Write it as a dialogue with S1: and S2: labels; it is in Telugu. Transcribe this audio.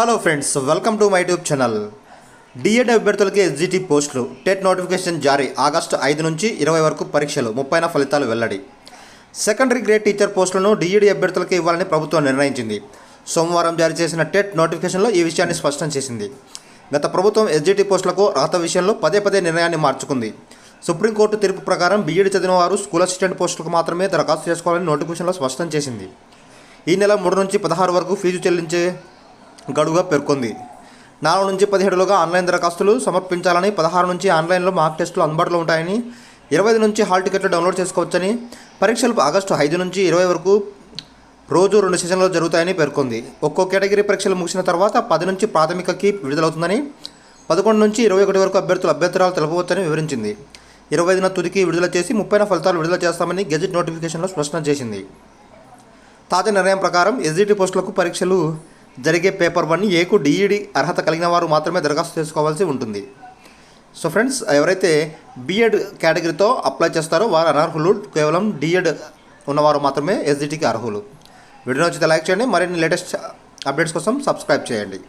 S1: Hello friends welcome to my YouTube channel DEd అభ్యర్థులకి ఎస్జిటి పోస్టులు టెట్ నోటిఫికేషన్ జారీ ఆగస్టు ఐదు నుంచి ఇరవై వరకు పరీక్షలు ముప్పైన ఫలితాలు వెల్లడి. సెకండరీ గ్రేడ్ టీచర్ పోస్టులను డిఈడి అభ్యర్థులకి ఇవ్వాలని ప్రభుత్వం నిర్ణయించింది. సోమవారం జారీ చేసిన టెట్ నోటిఫికేషన్లో ఈ విషయాన్ని స్పష్టం చేసింది. గత ప్రభుత్వం ఎస్జిటి పోస్టులకు రాత విషయంలో పదే పదే నిర్ణయాన్ని మార్చుకుంది. సుప్రీంకోర్టు తీర్పు ప్రకారం బీఈడి చదివిన వారు స్కూల్ అసిస్టెంట్ పోస్టులకు మాత్రమే దరఖాస్తు చేసుకోవాలని నోటిఫికేషన్లో స్పష్టం చేసింది. ఈ నెల మూడు నుంచి పదహారు వరకు ఫీజు చెల్లించే గడువుగా పేర్కొంది. నాలుగు నుంచి పదిహేడులోగా ఆన్లైన్ దరఖాస్తులు సమర్పించాలని పదహారు నుంచి ఆన్లైన్లో మార్క్ టెస్టులు అందుబాటులో ఉంటాయని ఇరవై నుంచి హాల్ టికెట్లు డౌన్లోడ్ చేసుకోవచ్చని పరీక్షలు ఆగస్టు ఐదు నుంచి ఇరవై వరకు రోజు రెండు సెషన్లు జరుగుతాయని పేర్కొంది. ఒక్కో కేటగిరీ పరీక్షలు ముగిసిన తర్వాత పది నుంచి ప్రాథమికకి విడుదలవుతుందని పదకొండు నుంచి ఇరవై ఒకటి వరకు అభ్యర్థులు అభ్యంతరాలు తెలపవచ్చని వివరించింది. ఇరవై ఐదున తుదికి విడుదల చేసి ముప్పైన ఫలితాలు విడుదల చేస్తామని గెజెట్ నోటిఫికేషన్లో స్పష్టం చేసింది. తాజా నిర్ణయం ప్రకారం ఎస్జిటి పోస్టులకు పరీక్షలు జరిగే పేపర్ వన్ ఏకు డిఈడి అర్హత కలిగిన వారు మాత్రమే దరఖాస్తు చేసుకోవాల్సి ఉంటుంది. సో ఫ్రెండ్స్ ఎవరైతే బీఎడ్ కేటగిరీతో అప్లై చేస్తారో వారు అనర్హులు కేవలం డిఎడ్ ఉన్నవారు మాత్రమే ఎస్జిటికి అర్హులు. వీడియో నచ్చితే లైక్ చేయండి. మరిన్ని లేటెస్ట్ అప్డేట్స్ కోసం సబ్స్క్రైబ్ చేయండి.